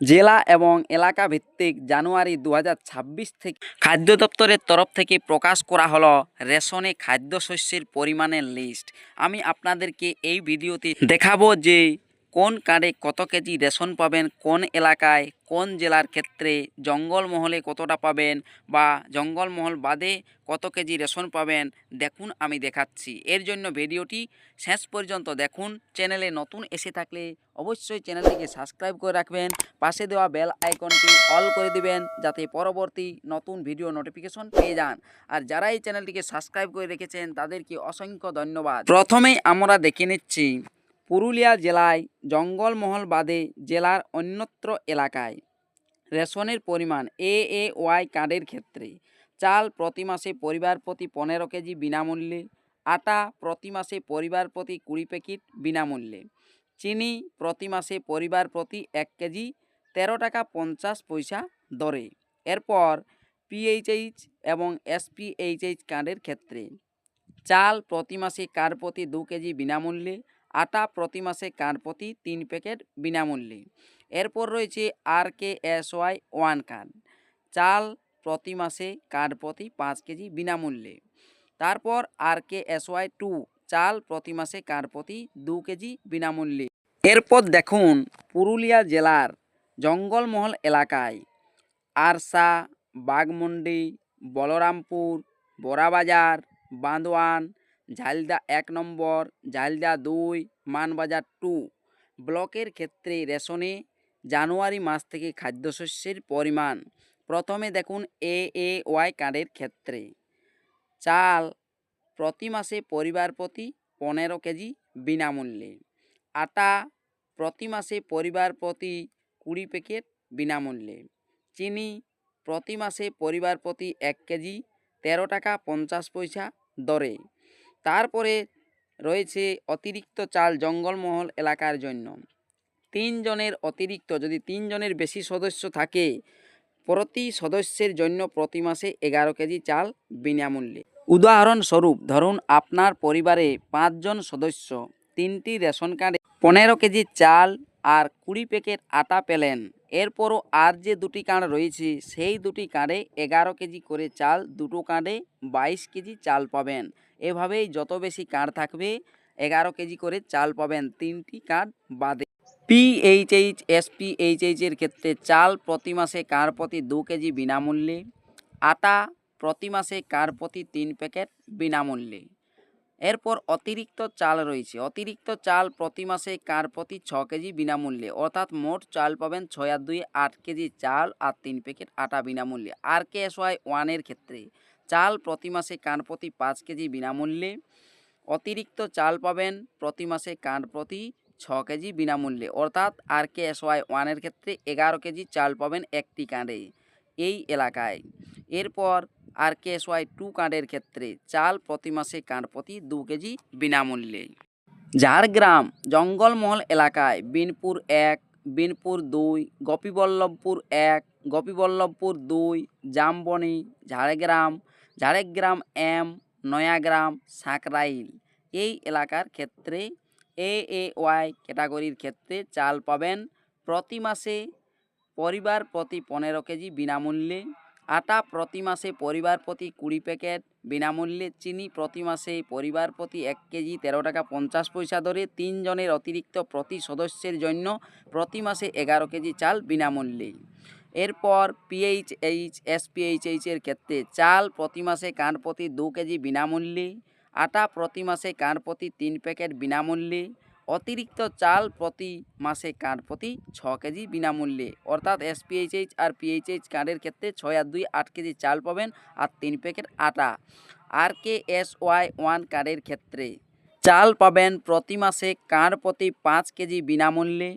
জেলা এবং এলাকা ভিত্তিক জানুয়ারি দু হাজার ছাব্বিশ থেকে খাদ্য দপ্তরের তরফ থেকে প্রকাশ করা হলো রেশনে খাদ্যশস্যের পরিমাণের লিস্ট আমি আপনাদেরকে এই ভিডিওতে দেখাবো যে কোন কার্ডে কত কেজি রেশন পাবেন, কোন এলাকায়, কোন জেলার ক্ষেত্রে, জঙ্গলমহলে কতটা পাবেন বা জঙ্গলমহল বাদে কত কেজি রেশন পাবেন, দেখুন আমি দেখাচ্ছি। এর জন্য ভিডিওটি শেষ পর্যন্ত দেখুন। চ্যানেলে নতুন এসে থাকলে অবশ্যই চ্যানেলটিকে সাবস্ক্রাইব করে রাখবেন। পাশে দেওয়া বেল আইকনটি অল করে দিবেন যাতে পরবর্তী নতুন ভিডিও নোটিফিকেশন পেয়ে যান। আর যারা এই চ্যানেলটিকে সাবস্ক্রাইব করে রেখেছেন, তাদেরকে অসংখ্য ধন্যবাদ। প্রথমেই আমরা দেখে নিচ্ছি পুরুলিয়া জেলায় জঙ্গলমহল বাদে জেলার অন্যত্র এলাকায়। রেশনের পরিমাণ এ এ ওয়াই কার্ডের ক্ষেত্রে চাল প্রতি মাসে পরিবার প্রতি পনেরো কেজি বিনামূল্যে, আটা প্রতি মাসে পরিবার প্রতি কুড়ি প্যাকেট বিনামূল্যে, চিনি প্রতি মাসে পরিবার প্রতি এক কেজি তেরো টাকা পঞ্চাশ পয়সা দরে। এরপর পিএইচএইচ এবং এসপিএইচএইচ কার্ডের ক্ষেত্রে চাল প্রতি মাসে কার প্রতি দু কেজি বিনামূল্যে আটা প্রতি মাসে কার প্রতি? তিন প্যাকেট বিনামূল্যে। এরপর রয়েছে R K S Y one card. চাল প্রতি মাসে কার প্রতি? পাঁচ কেজি বিনামূল্যে। তারপর R K S Y two, চাল প্রতি মাসে কার প্রতি? দু কেজি বিনামূল্যে। এরপর দেখুন পুরুলিয়া জেলার জঙ্গলমহল এলাকায় আরসা বাগমুন্ডি বলরামপুর, বড়াবাজার বান্দোয়ান ঝালদা এক নম্বর, ঝালদা দুই, মানবাজার টু। ব্লকের ক্ষেত্রে রেশনে জানুয়ারি মাস থেকে খাদ্যশস্যের পরিমাণ। প্রথমে দেখুন এ এ, ওয়াই কার্ডের ক্ষেত্রে। চাল প্রতি মাসে পরিবার প্রতি পনেরো কেজি বিনামূল্যে। আটা প্রতি মাসে পরিবার প্রতি কুড়ি প্যাকেট বিনামূল্যে। চিনি প্রতি মাসে পরিবার প্রতি এক কেজি তেরো টাকা পঞ্চাশ পয়সা দরে। তারপরে রয়েছে অতিরিক্ত চাল জঙ্গলমহল এলাকার জন্য। তিনজনের অতিরিক্ত, যদি তিনজনের বেশি সদস্য থাকে, প্রতি সদস্যের জন্য প্রতি মাসে এগারো কেজি চাল বিনামূল্যে। উদাহরণস্বরূপ, ধরুন আপনার পরিবারে পাঁচজন সদস্য, তিনটি রেশন কার্ডে পনেরো কেজি চাল আর কুড়ি প্যাকেট আটা পেলেন। এরপরও আর যে দুটি কার্ড রয়েছে, সেই দুটি কার্ডে এগারো কেজি করে চাল, দুটো কার্ডে বাইশ কেজি চাল পাবেন। এভাবেই যত বেশি কার্ড থাকবে, এগারো কেজি করে চাল পাবেন তিনটি কার্ড বাদে। পিএইচএইচ এসপিএইচএইচ এর ক্ষেত্রে চাল প্রতি মাসে কার প্রতি দু কেজি বিনামূল্যে? আটা প্রতি মাসে কার প্রতি তিন প্যাকেট বিনামূল্যে? এরপর অতিরিক্ত চাল রয়েছে। অতিরিক্ত চাল প্রতি মাসে কার প্রতি ছ কেজি বিনামূল্যে? অর্থাৎ মোট চাল পাবেন ছয় আর দুই আট কেজি চাল আর তিন প্যাকেট আটা বিনামূল্যে। আর কে এস ওয়াই ওয়ানের ক্ষেত্রে চাল প্রতি মাসে কার প্রতি পাঁচ কেজি বিনামূল্যে। অতিরিক্ত চাল পাবেন প্রতি মাসে কার প্রতি ছ কেজি বিনামূল্যে। অর্থাৎ আর কে এস ওয়াই ওয়ানের ক্ষেত্রে এগারো কেজি চাল পাবেন একটি কার্ডে এই এলাকায়। এরপর R K S Y two কার্ডের ক্ষেত্রে চাল প্রতি মাসে কার্ড প্রতি দু কেজি বিনামূল্যে। ঝাড়গ্রাম জঙ্গলমহল এলাকায় বিনপুর এক, বিনপুর দুই, গোপীবল্লভপুর এক, গোপীবল্লভপুর দুই, জামবনি, ঝাড়গ্রাম ঝাড়গ্রাম এম নয়াগ্রাম সাঁকরাইল। এই এলাকার ক্ষেত্রে এ এ, ওয়াই ক্যাটাগরির ক্ষেত্রে চাল পাবেন প্রতি মাসে পরিবার প্রতি পনেরো কেজি বিনামূল্যে, আটা প্রতি মাসে পরিবার প্রতি কুড়ি প্যাকেট বিনামূল্যে, চিনি প্রতি মাসে পরিবার প্রতি এক কেজি তেরো টাকা পঞ্চাশ পয়সা ধরে তিনজনের অতিরিক্ত প্রতি সদস্যের জন্য প্রতি মাসে এগারো কেজি চাল বিনামূল্যে। এরপর পিএইচএইচ এসপিএইচএইচ এর ক্ষেত্রে চাল প্রতি মাসে কার প্রতি দু কেজি বিনামূল্যে, আটা প্রতি মাসে কার প্রতি তিন প্যাকেট বিনামূল্যে, অতিরিক্ত চাল প্রতি মাসে কার্ড প্রতি ছ কেজি বিনামূল্যে। অর্থাৎ এসপিএইচএইচ আর পিএইচএইচ কার্ডের ক্ষেত্রে ছয় আর দুই আট কেজি চাল পাবেন আর তিন প্যাকেট আটা। R K S Y one কার্ডের ক্ষেত্রে চাল পাবেন প্রতি মাসে কার্ড প্রতি পাঁচ কেজি বিনামূল্যে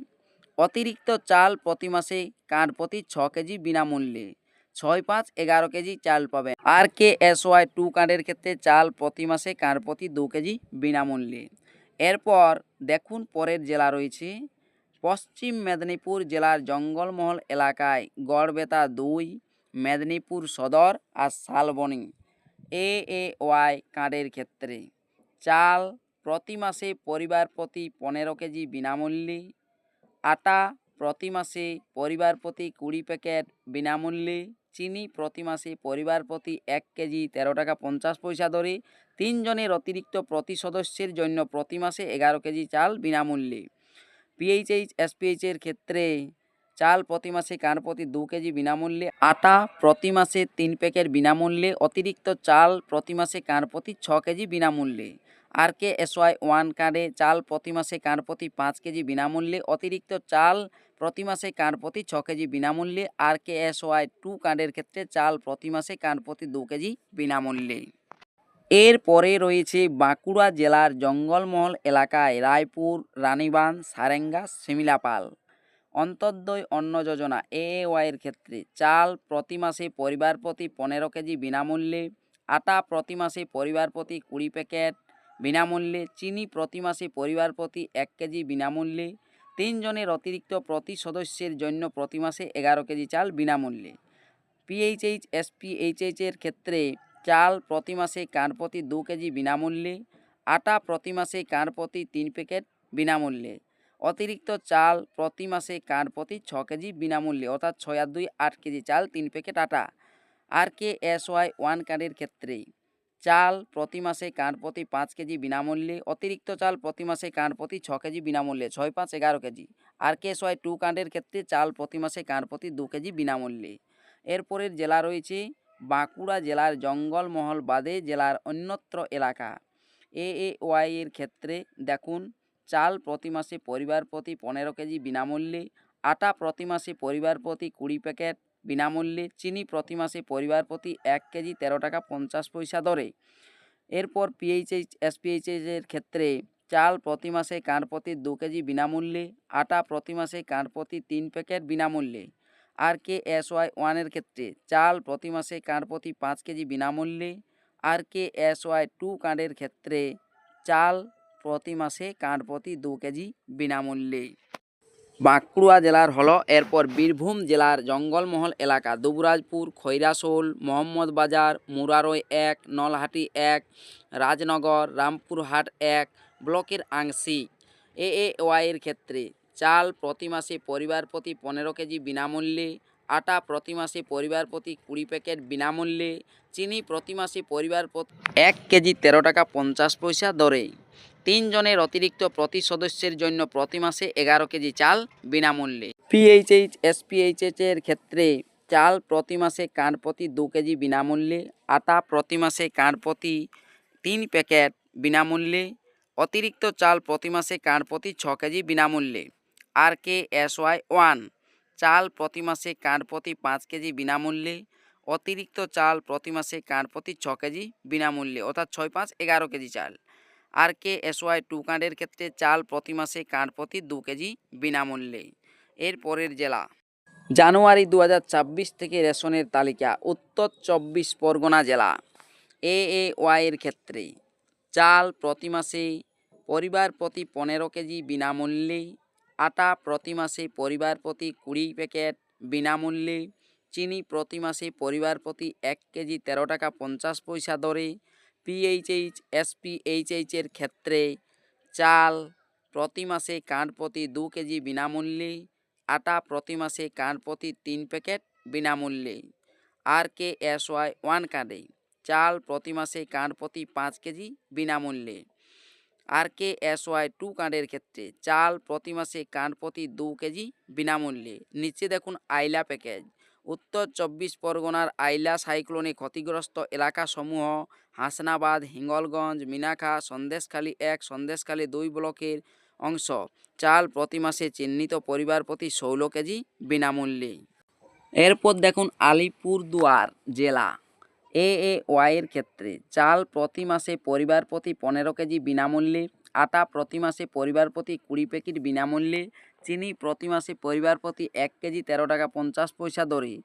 অতিরিক্ত চাল প্রতি মাসে কার্ড প্রতি ছ কেজি বিনামূল্যে। ছয় পাঁচ এগারো কেজি চাল পাবেন। R K S Y two কার্ডের ক্ষেত্রে চাল প্রতি মাসে কার্ড প্রতি দু কেজি বিনামূল্যে। এরপর দেখুন পরের জেলা রয়েছে। পশ্চিম মেদিনীপুর জেলার জঙ্গলমহল এলাকায় গড়বেতা দুই, মেদিনীপুর সদর আর শালবনি এ এ ওয়াই কার্ডের ক্ষেত্রে। চাল প্রতি মাসে পরিবার প্রতি পনেরো কেজি বিনামূল্যে। আটা প্রতি মাসে পরিবার প্রতি কুড়ি প্যাকেট বিনামূল্যে, চিনি প্রতি মাসে পরিবার প্রতি এক কেজি তেরো টাকা পঞ্চাশ পয়সা দরে তিনজনের অতিরিক্ত প্রতি সদস্যের জন্য প্রতি মাসে এগারো কেজি চাল বিনামূল্যে। পিএইচএইচ এসপিএইচের ক্ষেত্রে চাল প্রতি মাসে কার প্রতি দু কেজি বিনামূল্যে, আটা প্রতি মাসে তিন প্যাকেট বিনামূল্যে, অতিরিক্ত চাল প্রতি মাসে কার প্রতি ছ কেজি বিনামূল্যে। আর কে এসওয়াই ওয়ান কার্ডে চাল প্রতি মাসে কার প্রতি পাঁচ কেজি বিনামূল্যে, অতিরিক্ত চাল প্রতি মাসে কার প্রতি ছ কেজি বিনামূল্যে আর কে এসওয়াই টু কার্ডের ক্ষেত্রে চাল প্রতি মাসে কার প্রতি দু কেজি বিনামূল্যে। এরপরে রয়েছে বাঁকুড়া জেলার জঙ্গলমহল এলাকায় রায়পুর, রানীবাঁধ, সারেঙ্গা, শিমিলাপাল। অন্তর্দয় অন্ন যোজনা এএওয়াইয়ের ক্ষেত্রে চাল প্রতি মাসে পরিবার প্রতি পনেরো কেজি বিনামূল্যে, আটা প্রতি মাসে পরিবার প্রতি কুড়ি প্যাকেট বিনামূল্যে চিনি প্রতি মাসে পরিবার প্রতি এক কেজি বিনামূল্যে, তিনজনের অতিরিক্ত প্রতি সদস্যের জন্য প্রতি মাসে এগারো কেজি চাল বিনামূল্যে। পিএইচএইচ এসপিএইচএইচের ক্ষেত্রে চাল প্রতি মাসে কার প্রতি দু কেজি বিনামূল্যে, আটা প্রতি মাসে কার প্রতি তিন প্যাকেট বিনামূল্যে। অতিরিক্ত চাল প্রতি মাসে কার প্রতি ছ কেজি বিনামূল্যে, অর্থাৎ ছয় আর দুই আট কেজি চাল, তিন প্যাকেট আটা। R K S Y one কার্ডের ক্ষেত্রে চাল প্রতি মাসে কার প্রতি পাঁচ কেজি বিনামূল্যে, অতিরিক্ত চাল প্রতি মাসে কার প্রতি ছ কেজি বিনামূল্যে, ছয় পাঁচ এগারো KG. R K Y two কার্ডের ক্ষেত্রে চাল প্রতি মাসে কার প্রতি দু কেজি বিনামূল্যে। এরপরের জেলা রয়েছে বাঁকুড়া জেলার জঙ্গলমহল বাদে জেলার অন্যত্র এলাকা। এ এ ওয়াই এর ক্ষেত্রে দেখুন, চাল প্রতি মাসে পরিবার প্রতি পনেরো কেজি বিনামূল্যে, আটা প্রতি মাসে পরিবার প্রতি কুড়ি প্যাকেট বিনামূল্যে চিনি প্রতি মাসে পরিবার প্রতি এক কেজি তেরো টাকা পঞ্চাশ পয়সা দরে। এরপর পিএইচএইচ এসপিএইচএইচ এর ক্ষেত্রে চাল প্রতি মাসে কার প্রতি দু কেজি বিনামূল্যে, আটা প্রতি মাসে কার প্রতি তিন প্যাকেট বিনামূল্যে। আর কে এস ওয়াই ওয়ানের ক্ষেত্রে চাল প্রতি মাসে কার প্রতি পাঁচ কেজি বিনামূল্যে। R K S Y two কার্ডের ক্ষেত্রে চাল প্রতি মাসে কার প্রতি দু কেজি বিনামূল্যে। বাঁকুড়া জেলার হলো। এরপর বীরভূম জেলার জঙ্গলমহল এলাকা। দুবরাজপুর খৈরাশোল মোহাম্মদবাজার, মুরারই এক, নলহাটি এক, রাজনগর, রামপুরহাট এক, ব্লকের আংশিক। এ এ ওয়াইয়ের ক্ষেত্রে চাল প্রতি মাসে পরিবার প্রতি পনেরো কেজি বিনামূল্যে, আটা প্রতি মাসে পরিবার প্রতি কুড়ি প্যাকেট বিনামূল্যে, চিনি প্রতি মাসে পরিবার প্রতি এক কেজি তেরো টাকা পঞ্চাশ পয়সা দরে। তিনজনের অতিরিক্ত প্রতি সদস্যের জন্য প্রতি মাসে এগারো কেজি চাল বিনামূল্যে। পিএইচএইচ এসপিএইচএইচ এর ক্ষেত্রে চাল প্রতি মাসে কার প্রতি দু কেজি বিনামূল্যে, আটা প্রতি মাসে কার প্রতি তিন প্যাকেট বিনামূল্যে, অতিরিক্ত চাল প্রতি মাসে কার প্রতি ছ কেজি বিনামূল্যে। R K S Y one, চাল প্রতি মাসে কার প্রতি পাঁচ কেজি বিনামূল্যে, অতিরিক্ত চাল প্রতি মাসে কার প্রতি ছ কেজি বিনামূল্যে, অর্থাৎ ছয় পাঁচ এগারো কেজি চাল। আর কে এসওয়াই টু কার্ডের ক্ষেত্রে চাল প্রতি মাসে কার্ড প্রতি দু কেজি বিনামূল্যে। এর পরের জেলা। জানুয়ারি দু হাজার ছাব্বিশ থেকে রেশনের তালিকা, উত্তর চব্বিশ পরগনা জেলা। এ এ ওয়াইয়ের ক্ষেত্রে চাল প্রতি মাসে পরিবার প্রতি পনেরো কেজি বিনামূল্যে, আটা প্রতি মাসে পরিবার প্রতি কুড়ি প্যাকেট বিনামূল্যে, চিনি প্রতি মাসে পরিবার প্রতি এক কেজি তেরো টাকা পঞ্চাশ পয়সা দরে পিএইচএইচ এসপিএইচএইচ এর ক্ষেত্রে চাল প্রতি মাসে কার্ড প্রতি দু কেজি বিনামূল্যে, আটা প্রতি মাসে কার্ড প্রতি তিন প্যাকেট বিনামূল্যে। R K S Y one কার্ডে চাল প্রতি মাসে কার্ড প্রতি পাঁচ কেজি বিনামূল্যে। R K S Y two কার্ডের ক্ষেত্রে চাল প্রতি মাসে কার্ড প্রতি দু কেজি বিনামূল্যে। নিচে দেখুন আইলা প্যাকেজ। উত্তর চব্বিশ পরগনার আইলা সাইক্লোনে ক্ষতিগ্রস্ত এলাকাসমূহ হাসনাবাদ, হিঙ্গলগঞ্জ মিনাখা সন্দেশখালী এক, সন্দেশখালী দুই ব্লকের অংশ। চাল প্রতি মাসে চিহ্নিত পরিবার প্রতি ষোলো কেজি বিনামূল্যে এরপর দেখুন আলিপুরদুয়ার জেলা। এ এ ওয়াইয়ের ক্ষেত্রে চাল প্রতি মাসে পরিবার প্রতি পনেরো কেজি বিনামূল্যে, আটা প্রতি মাসে পরিবার প্রতি কুড়ি প্যাকেট বিনামূল্যে চিনি প্রতি মাসে পরিবার প্রতি এক কেজি তেরো টাকা পঞ্চাশ পয়সা দরে।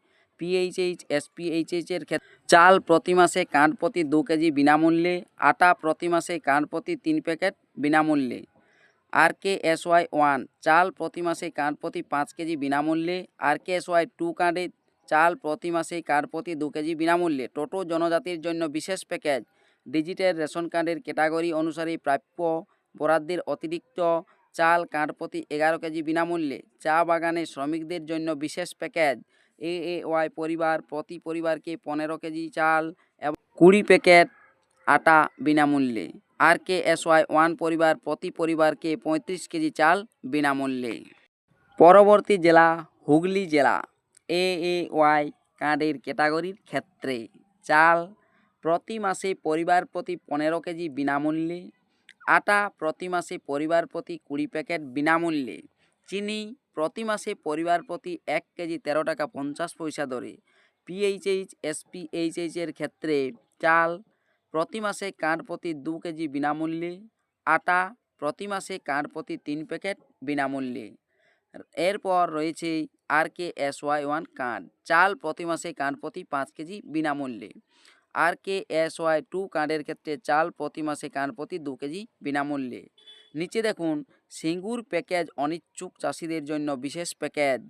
পিএইচএইচ এসপিএইচএইচ এর ক্ষেত্রে চাল প্রতি মাসে কাঠ প্রতি দু কেজি বিনামূল্যে, আটা প্রতি মাসে কাঠ প্রতি তিন প্যাকেট বিনামূল্যে। R K S Y one, চাল প্রতি মাসে কাঠ প্রতি পাঁচ কেজি বিনামূল্যে। R K S Y two কার্ডে চাল প্রতি মাসে কাঠ প্রতি দু কেজি বিনামূল্যে। টোটো জনজাতির জন্য বিশেষ প্যাকেজ। ডিজিটাল রেশন কার্ডের ক্যাটাগরি অনুসারে প্রাপ্য বরাদ্দের অতিরিক্ত চাল কার্ড প্রতি এগারো কেজি বিনামূল্যে চা বাগানে শ্রমিকদের জন্য বিশেষ প্যাকেজ। এ এ ওয়াই পরিবার প্রতি পরিবারকে পনেরো কেজি চাল এবং কুড়ি প্যাকেট আটা বিনামূল্যে। R K S Y one পরিবার প্রতি পরিবারকে পঁয়ত্রিশ কেজি চাল বিনামূল্যে। পরবর্তী জেলা হুগলি জেলা। এ এ ওয়াই কার্ডের ক্যাটাগরির ক্ষেত্রে চাল প্রতি মাসে পরিবার প্রতি পনেরো কেজি বিনামূল্যে আটা প্রতি মাসে পরিবার প্রতি কুড়ি প্যাকেট বিনামূল্যে। চিনি প্রতি মাসে পরিবার প্রতি এক কেজি তেরো টাকা পঞ্চাশ পয়সা দরে পিএইচএইচ এসপিএইচএইচ এর ক্ষেত্রে চাল প্রতি মাসে কার্ড প্রতি দু কেজি বিনামূল্যে, আটা প্রতি মাসে কার্ড প্রতি তিন প্যাকেট বিনামূল্যে। এরপর রয়েছে R K S Y one card চাল প্রতি মাসে কার্ড প্রতি পাঁচ কেজি বিনামূল্যে। R K S Y two কার্ডের ক্ষেত্রে চাল প্রতি মাসে কার্ড প্রতি দু কেজি বিনামূল্যে। নিচে দেখুন, সিঙ্গুর প্যাকেজ অনিচ্ছুক চাষিদের জন্য বিশেষ প্যাকেজ।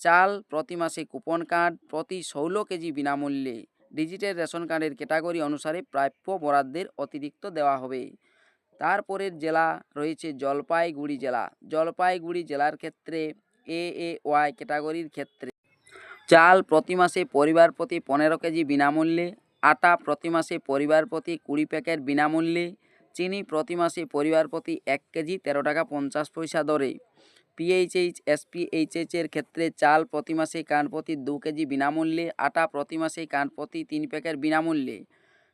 চাল প্রতি মাসে কুপন কার্ড প্রতি ষোলো কেজি বিনামূল্যে। ডিজিটাল রেশন কার্ডের ক্যাটাগরি অনুসারে প্রাপ্য বরাদ্দের অতিরিক্ত দেওয়া হবে। তারপরের জেলা রয়েছে জলপাইগুড়ি জেলা। জলপাইগুড়ি জেলার ক্ষেত্রে এ এ, ওয়াই ক্যাটাগরির ক্ষেত্রে চাল প্রতি মাসে পরিবার প্রতি পনেরো কেজি বিনামূল্যে আটা প্রতি মাসে পরিবার প্রতি কুড়ি প্যাকেট বিনামূল্যে, চিনি প্রতি মাসে পরিবার প্রতি এক কেজি তেরো টাকা পঞ্চাশ পয়সা দরে। পিএইচএইচ এসপিএইচএইচ এর ক্ষেত্রে চাল প্রতি মাসে কান প্রতি দু কেজি বিনামূল্যে, আটা প্রতি মাসে কান প্রতি তিন প্যাকেট বিনামূল্যে।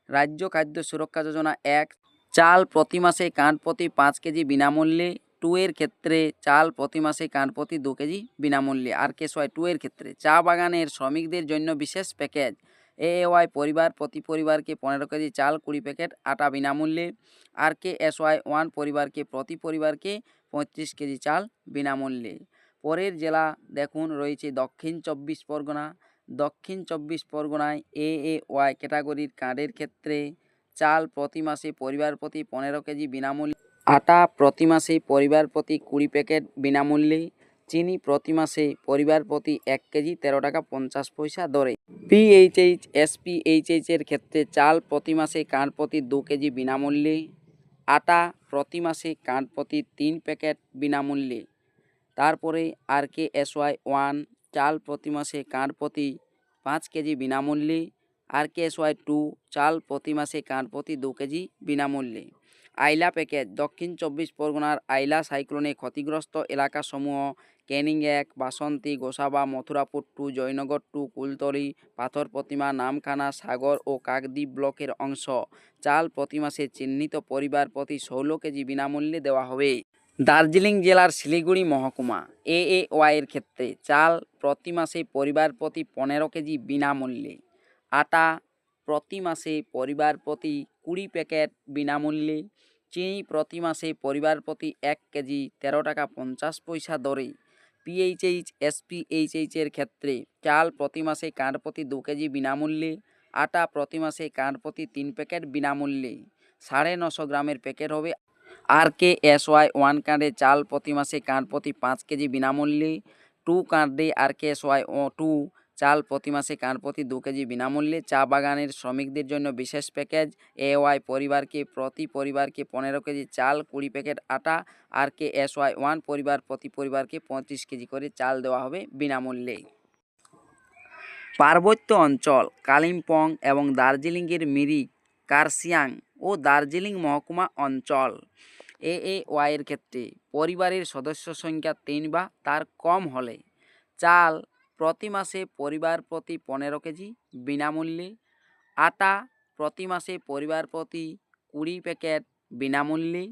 রাজ্য খাদ্য সুরক্ষা যোজনা এক, চাল প্রতি মাসে কান প্রতি পাঁচ কেজি বিনামূল্যে, টু এর ক্ষেত্রে চাল প্রতি মাসে কান প্রতি দু কেজি বিনামূল্যে। আর কে সোয়াই টু এর ক্ষেত্রে চা বাগানের শ্রমিকদের জন্য বিশেষ প্যাকেজ। এ পরিবার প্রতি পরিবারকে পনেরো কেজি চাল, কুড়ি প্যাকেট আটা বিনামূল্যে। R K S Y one পরিবারকে প্রতি পরিবারকে পঁয়ত্রিশ কেজি চাল বিনামূল্যে। পরের জেলা দেখুন, রয়েছে দক্ষিণ চব্বিশ পরগনা। দক্ষিণ চব্বিশ পরগনায় এ এ, ওয়াই ক্যাটাগরির কার্ডের ক্ষেত্রে চাল প্রতি মাসে পরিবার প্রতি পনেরো কেজি বিনামূল্যে। আটা প্রতি মাসে পরিবার প্রতি কুড়ি প্যাকেট বিনামূল্যে। চিনি প্রতি মাসে পরিবার প্রতি এক কেজি তেরো টাকা পঞ্চাশ পয়সা দরে। পিএইচএইচ এসপিএইচএইচ এর ক্ষেত্রে চাল প্রতি মাসে কার্ড প্রতি দু কেজি বিনামূল্যে, আটা প্রতি মাসে কার্ড প্রতি তিন প্যাকেট বিনামূল্যে। তারপরে R K S Y one, চাল প্রতি মাসে কার্ড প্রতি পাঁচ কেজি বিনামূল্যে, R K S Y two, চাল প্রতি মাসে কার্ড প্রতি দু কেজি বিনামূল্যে। আইলা প্যাকেজ দক্ষিণ চব্বিশ পরগনার আইলা সাইক্লোনে ক্ষতিগ্রস্ত এলাকাসমূহ ক্যানিং এক বাসন্তী, গোসাবা, মথুরাপুর টু, জয়নগর টু, কুলতলি, পাথর প্রতিমা, নামখানা, সাগর ও কাকদ্বীপ ব্লকের অংশ। চাল প্রতি মাসে চিহ্নিত পরিবার প্রতি ষোলো কেজি বিনামূল্যে দেওয়া হবে। দার্জিলিং জেলার শিলিগুড়ি মহকুমা এ এ ওয়াইয়ের ক্ষেত্রে চাল প্রতি মাসে পরিবার প্রতি পনেরো কেজি বিনামূল্যে। আটা প্রতি মাসে পরিবার প্রতি কুড়ি প্যাকেট বিনামূল্যে চিনি প্রতি মাসে পরিবার প্রতি এক কেজি তেরো টাকা পঞ্চাশ পয়সা দরে। পিএইচএইচ এসপিএইচএইচ এর ক্ষেত্রে চাল প্রতি মাসে কার্ড প্রতি দু কেজি বিনামূল্যে, আটা প্রতি মাসে কার্ড প্রতি তিন প্যাকেট বিনামূল্যে। সাড়ে নশো গ্রামের প্যাকেট হবে R K S Y one কার্ডে চাল প্রতি মাসে কার্ড প্রতি পাঁচ কেজি বিনামূল্যে, টু কার্ডে আর কে এস ওয়াই ও টু চাল প্রতি মাসে কার্ড প্রতি দু কেজি বিনামূল্যে? চা বাগানের শ্রমিকদের জন্য বিশেষ প্যাকেজ? এ ওয়াই পরিবারকে প্রতি পরিবারকে পনেরো কেজি চাল, কুড়ি প্যাকেট আটা R K S Y one পরিবার প্রতি পরিবারকে পঁয়ত্রিশ কেজি করে চাল দেওয়া হবে বিনামূল্যে। পার্বত্য অঞ্চল, কালিম্পং এবং দার্জিলিংয়ের মিরিক কার্শিয়াং ও দার্জিলিং মহকুমা অঞ্চল। এ এ ওয়াইয়ের ক্ষেত্রে পরিবারের সদস্য সংখ্যা তিন বা তার কম হলে চাল প্রতি মাসে পরিবার প্রতি পনেরো কেজি বিনামূল্যে, আটা প্রতি মাসে পরিবার প্রতি কুড়ি প্যাকেট বিনামূল্যে,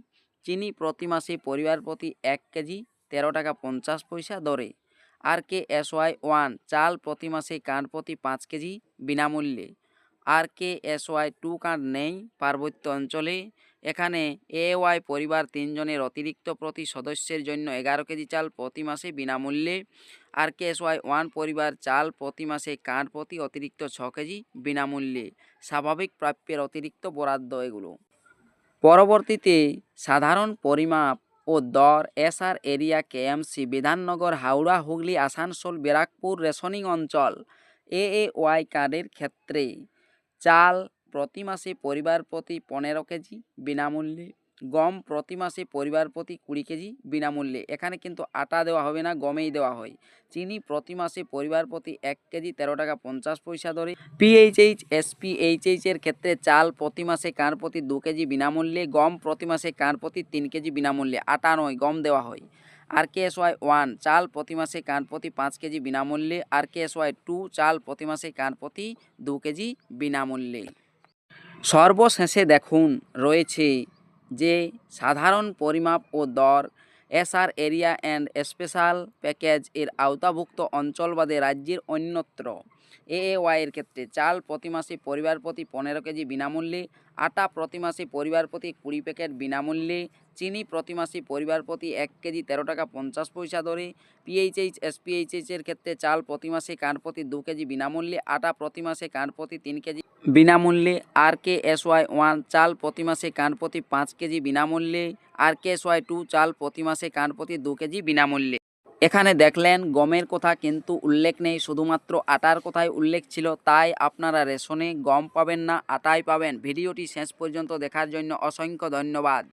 চিনি প্রতি মাসে পরিবার প্রতি এক কেজি তেরো টাকা পঞ্চাশ পয়সা দরে। R K S Y one চাল প্রতি মাসে কার্ড প্রতি পাঁচ কেজি বিনামূল্যে। R K S Y two card নেই পার্বত্য অঞ্চলে এখানে এ ওয়াই পরিবার তিনজনের অতিরিক্ত প্রতি সদস্যের জন্য এগারো কেজি চাল প্রতি মাসে বিনামূল্যে। R K S Y one পরিবার চাল প্রতি মাসে কার্ড প্রতি অতিরিক্ত ছ কেজি বিনামূল্যে। স্বাভাবিক প্রাপ্যের অতিরিক্ত বরাদ্দ এগুলো। পরবর্তীতে সাধারণ পরিমাপ ও দর SR area KMC Bidhannagar, Howrah, Hooghly, Asansol, Barrackpore, rationing অঞ্চল এ এ ওয়াই কার্ডের ক্ষেত্রে চাল প্রতি মাসে পরিবার প্রতি পনেরো কেজি বিনামূল্যে, গম প্রতি মাসে পরিবার প্রতি কুড়ি কেজি বিনামূল্যে। এখানে কিন্তু আটা দেওয়া হবে না, গমেই দেওয়া হয়। চিনি প্রতি মাসে পরিবার প্রতি এক কেজি তেরো টাকা পঞ্চাশ পয়সা ধরে। পিএইচএইচ এসপিএইচএইচ এর ক্ষেত্রে চাল প্রতি মাসে কার প্রতি দু কেজি বিনামূল্যে, গম প্রতি মাসে কার প্রতি তিন কেজি বিনামূল্যে। আটা নয়, গম দেওয়া হয়। R K S Y one, চাল প্রতি মাসে কান প্রতি পাঁচ কেজি বিনামূল্যে। R K S Y two, চাল প্রতি মাসে কান প্রতি দু কেজি বিনামূল্যে। সর্বশেষে দেখুন, রয়েছে যে সাধারণ পরিমাপ ও দর, SR area and special package এর আওতাভুক্ত অঞ্চল বাদে রাজ্যের অন্যত্র। এএওয়াইয়ের ক্ষেত্রে চাল প্রতি মাসে পরিবার প্রতি পনেরো কেজি বিনামূল্যে, আটা প্রতি মাসে পরিবার প্রতি কুড়ি প্যাকেট বিনামূল্যে চিনি প্রতি মাসে পরিবার প্রতি এক কেজি তেরো টাকা পঞ্চাশ পয়সা দরে পিএইচএইচ এসপিএইচএইচ এর ক্ষেত্রে চাল প্রতি মাসে কান প্রতি দু কেজি বিনামূল্যে, আটা প্রতি মাসে কান প্রতি তিন কেজি বিনামূল্যে R K S Y one চাল প্রতি মাসে কান প্রতি পাঁচ কেজি বিনামূল্যে R K S Y two চাল প্রতি মাসে কান প্রতি দু কেজি বিনামূল্যে। এখানে দেখলেন, গমের কথা কিন্তু উল্লেখ নেই, শুধুমাত্র আটার কথাই উল্লেখ ছিল, তাই আপনারা রেশনে গম পাবেন না, আটাই পাবেন। ভিডিওটি শেষ পর্যন্ত দেখার জন্য অসংখ্য ধন্যবাদ।